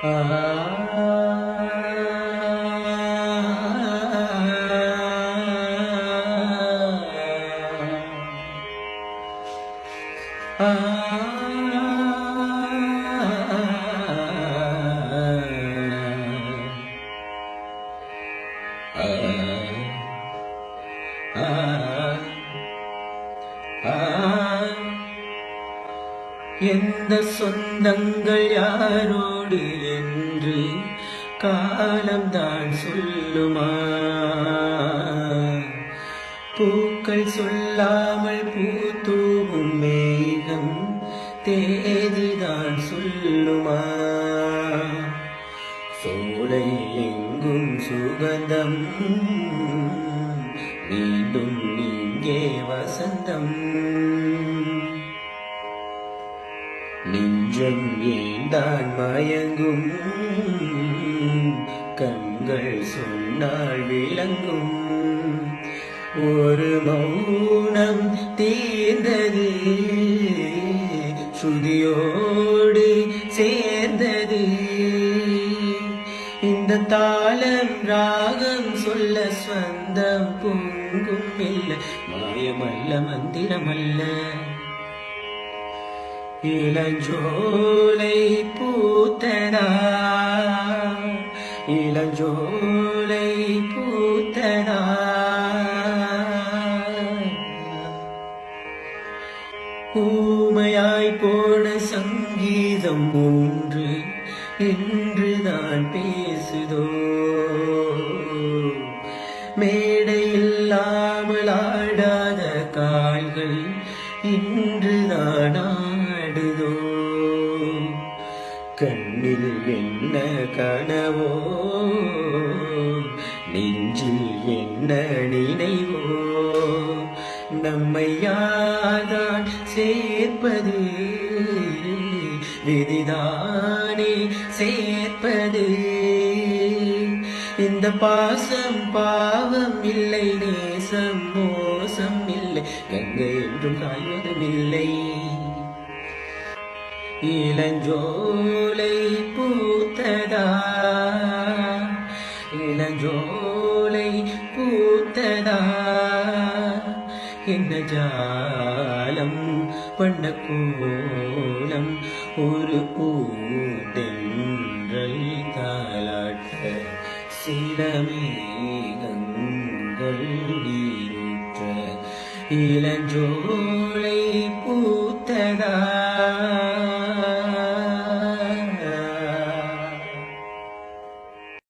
Ah uh -huh. எந்த சொந்தங்கள் யாரோடு என்று காலம்தான் சொல்லுமா? பூக்கள் சொல்லாமல் பூத்தூவும் மேகம் தேதிதான் சொல்லுமா? சோலை எங்கும் சுகந்தம் மீண்டும் இங்கே வசந்தம். நெஞ்சம் ஏந்தான் மயங்கும். கண்கள் சொன்னால் விளங்கும். ஒரு மௌனம் தீர்ந்தது சுதியோடு சேர்ந்தது. இந்த தாளம் ராகம் சொல்ல சொந்தம் பொங்கும் இல்லை. மாயமல்ல மந்திரமல்ல. இளஞ்சோலை பூத்தனா? இளஞ்சோலை பூத்தனா? ஊமையாய் போன சங்கீதம் ஒன்று இன்றுதான் பேசுதோ? மேடையில்லாமல் ஆடாத கால்கள் இன்றுதான் ஆடுதோ கண்ணில் என்ன கனவோ நெஞ்சில் என்ன நினைவோ நம்மை யார்தான் சேர்ப்பது? விதிதானே சேர்ப்பது? இந்த பாசம் பாவம் இல்லை நேசம் மோசம் இல்லை. கங்கை என்றும் காய்வதும் இல்லை. இளஞ்சோலை பூத்ததா? இளஞ்சோலை பூத்ததா? என்ன ஜாலம் பண்ண கோலம்? ஒரு பூட்டென்றல் தாளாட்ட சிலமேகங்கள் நீரூற்ற. இளஞ்சோலை பூத்ததா?